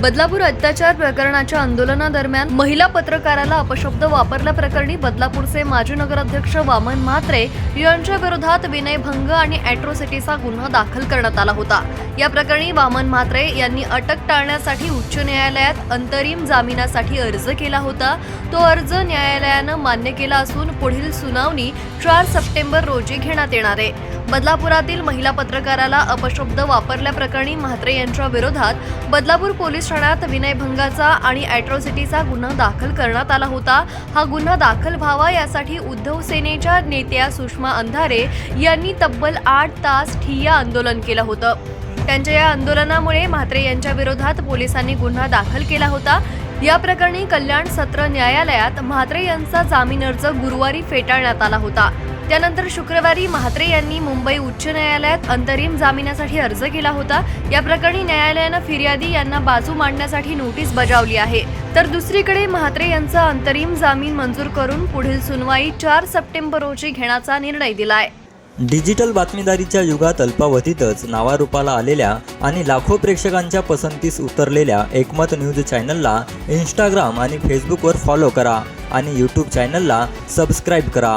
बदलापूर अत्याचार प्रकरणाच्या आंदोलनादरम्यान महिला पत्रकाराला अपशब्द वापरल्याप्रकरणी बदलापूरचे माजी नगराध्यक्ष वामन म्हात्रे यांच्या विरोधात विनयभंग आणि अॅट्रोसिटीचा गुन्हा दाखल करण्यात आला होता. या प्रकरणी वामन म्हात्रे यांनी अटक टाळण्यासाठी उच्च न्यायालयात अंतरिम जामिनासाठी अर्ज केला होता. तो अर्ज न्यायालयानं मान्य केला असून पुढील सुनावणी चार सप्टेंबर रोजी घेण्यात येणार आहे. बदलापुरातील महिला पत्रकाराला अपशब्द वापरल्याप्रकरणी म्हात्रे यांच्या विरोधात बदलापूर पोलीस ठाण्यात विनयभंगाचा आणि अॅट्रॉसिटीचा गुन्हा दाखल करण्यात आला होता. हा गुन्हा दाखल व्हावा यासाठी उद्धव सेनेच्या नेत्या सुषमा अंधारे यांनी तब्बल आठ तास ठिय्या आंदोलन केलं होतं. त्यांच्या या आंदोलनामुळे म्हात्रे यांच्या विरोधात पोलिसांनी गुन्हा दाखल केला होता. या प्रकरणी कल्याण सत्र न्यायालयात म्हात्रे यांचा जामीन अर्ज गुरुवारी फेटाळण्यात आला होता. त्यानंतर शुक्रवारी म्हात्रे यांनी मुंबई उच्च न्यायालयात अंतरिम जामिनासाठी अर्ज केला होता. या प्रकरणी न्यायालयानं फिर्यादी यांना बाजू मांडण्यासाठी नोटीस बजावली आहे. तर दुसरीकडे म्हात्रे यांचा अंतरिम जामीन मंजूर करून पुढील सुनवाई चार सप्टेंबर रोजी घेण्याचा निर्णय दिलाय. डिजिटल बातमीदारीच्या युगात अल्पावधीतच नावारूपाला आलेल्या आणि लाखो प्रेक्षकांच्या पसंतीस उतरलेल्या एकमत न्यूज चॅनलला इंस्टाग्राम आणि फेसबुकवर फॉलो करा आणि यूट्यूब चॅनलला सबस्क्राईब करा.